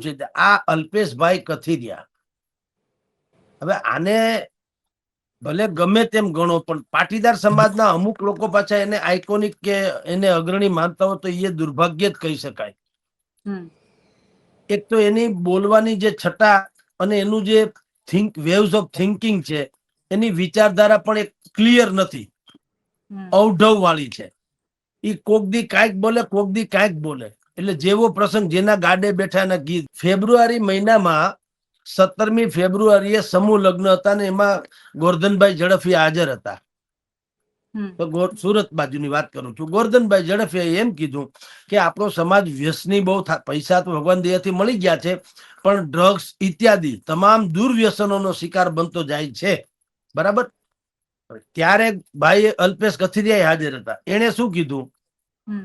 છે આ અલ્પેશભાઈ કથિરિયા. હવે આને ભલે ગમે તેમ ગણો પણ પાટીદાર સમાજના અમુક લોકો પાછા એને આઇકોનિક કે એને અગ્રણી માનતા હોય તો એ દુર્ભાગ્ય જ કહી શકાય. એક તો એની બોલવાની જે છટા અને એનું જે થિંક વેવ્સ ઓફ થિંકિંગ છે એની વિચારધારા પણ એક ક્લિયર નથી. અવઢવ વાળી છે. એ કોક દી કાંઈક બોલે કોક દી કાંઈક બોલે. એટલે જેવો પ્રસંગ જેના ગાડે બેઠા એના ગીત. ફેબ્રુઆરી મહિનામાં સત્તરમી ફેબ્રુઆરીએ સમૂહ લગ્ન હતા ને એમાં ગોરધનભાઈ ઝડફિયા હાજર હતા. તો સુરત બાજુની વાત કરું છું. ગોરધનભાઈ ઝડફિયાએ એમ કીધું કે આપણો સમાજ વ્યસની બહુ પૈસા તો ભગવાન દયાથી મળી ગયા છે પણ ડ્રગ્સ ઇત્યાદિ તમામ દુર્વ્યસનોનો શિકાર બનતો જાય છે. બરાબર? ત્યારે ભાઈ અલ્પેશ કથિરિયા હાજર હતા. એણે શું કીધું?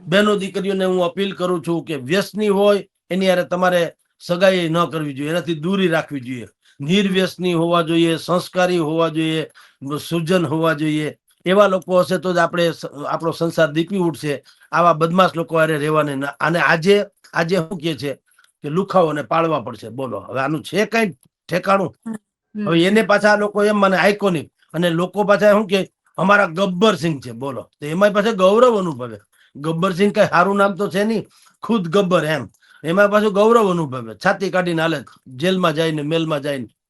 બહેનો દીકરીઓને હું અપીલ કરું છું કે વ્યસની હોય એની હારે તમારે સગાઈ ન કરવી જોઈએ. એનાથી દૂરી રાખવી જોઈએ. નિર્વ્યસની હોવા જોઈએ સંસ્કારી હોવા જોઈએ સુજન હોવા જોઈએ. એવા લોકો હશે તો જ આપણે આપણો સંસાર દીપી ઉઠશે આવા બદમાશ લોકો અરે રહેવાને અને આજે આજે શું કે છે કે લુખાઓને પાળવા પડશે. બોલો હવે આનું છે કઈ ઠેકાણું? હવે એને પાછા લોકો એમ મને આઇકોનિક અને લોકો પાછા શું કે અમારા ગબ્બર સિંહ છે. બોલો તો એમાં પાછા ગૌરવ અનુભવે. ગબ્બર સિંહ કઈ સારું નામ તો છે નહીં. ખુદ ગબ્બર એમ. એમાં પાછું ગૌરવ અનુભવે. છાતી કાઢીને હાલે, જેલમાં જઈને, મેલમાં જઈને.